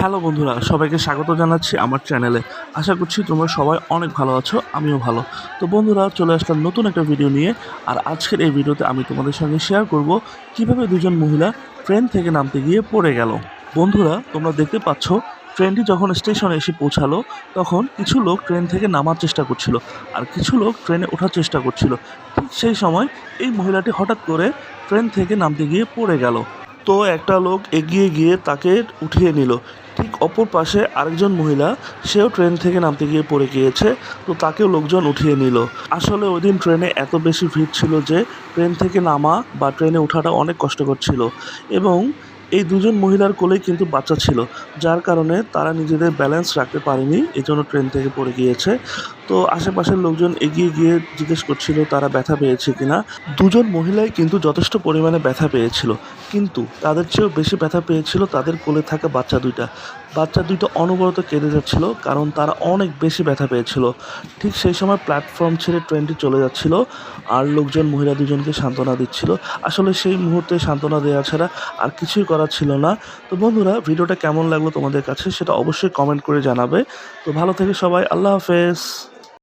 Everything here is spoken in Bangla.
হ্যালো বন্ধুরা, সবাইকে স্বাগত জানাচ্ছি আমার চ্যানেলে আশা করছি তোমরা সবাই অনেক ভালো আছো, আমিও ভালো। তো বন্ধুরা, চলে আসলাম নতুন একটা ভিডিও নিয়ে, আর আজকের এই ভিডিওতে আমি তোমাদের সঙ্গে শেয়ার করব কীভাবে দুজন মহিলা ট্রেন থেকে নামতে গিয়ে পড়ে গেল। বন্ধুরা, তোমরা দেখতে পাচ্ছ ট্রেনটি যখন স্টেশনে এসে পৌঁছালো, তখন কিছু লোক ট্রেন থেকে নামার চেষ্টা করছিল, আর কিছু লোক ট্রেনে ওঠার চেষ্টা করছিল। ঠিক সেই সময় এই মহিলাটি হঠাৎ করে ট্রেন থেকে নামতে গিয়ে পড়ে গেল। তো একটা লোক এগিয়ে গিয়ে তাকে উঠিয়ে নিল। ঠিক অপর পাশে আরেকজন মহিলা, সেও ট্রেন থেকে নামতে গিয়ে পড়ে গিয়েছে, তো তাকেও লোকজন উঠিয়ে নিল। আসলে ওই দিন ট্রেনে এত বেশি ভিড় ছিল যে ট্রেন থেকে নামা বা ট্রেনে ওঠাটা অনেক কষ্টকর ছিল। এবং এই দুজন মহিলার কোলেই কিন্তু বাচ্চা ছিল, যার কারণে তারা নিজেদের ব্যালেন্স রাখতে পারেনি এই জন্য ট্রেন থেকে পড়ে গিয়েছে। তো আশেপাশের লোকজন এগিয়ে গিয়ে জিজ্ঞেস করছিল, তারা ব্যথা পেয়েছে কিনা। দুজন মহিলাই কিন্তু যথেষ্ট পরিমাণে ব্যথা পেয়েছিল, কিন্তু তাদের চেয়েও বেশি ব্যথা পেয়েছিল তাদের কোলে থাকা বাচ্চা দুইটা। বাচ্চা দুইটা অনবরত কেঁদে যাচ্ছিল, কারণ তারা অনেক বেশি ব্যথা পেয়েছিল। ঠিক সেই সময় প্ল্যাটফর্ম ছেড়ে ট্রেনটি চলে যাচ্ছিল, আর লোকজন মহিলা দুজনকে সান্ত্বনা দিচ্ছিল। আসলে সেই মুহূর্তে সান্ত্বনা দেওয়া ছাড়া আর কিছুই করার ছিল না। তো বন্ধুরা, ভিডিওটা কেমন লাগল তোমাদের কাছে সেটা অবশ্যই কমেন্ট করে জানাবে। তো ভালো থেকে সবাই, আল্লাহ হাফেজ।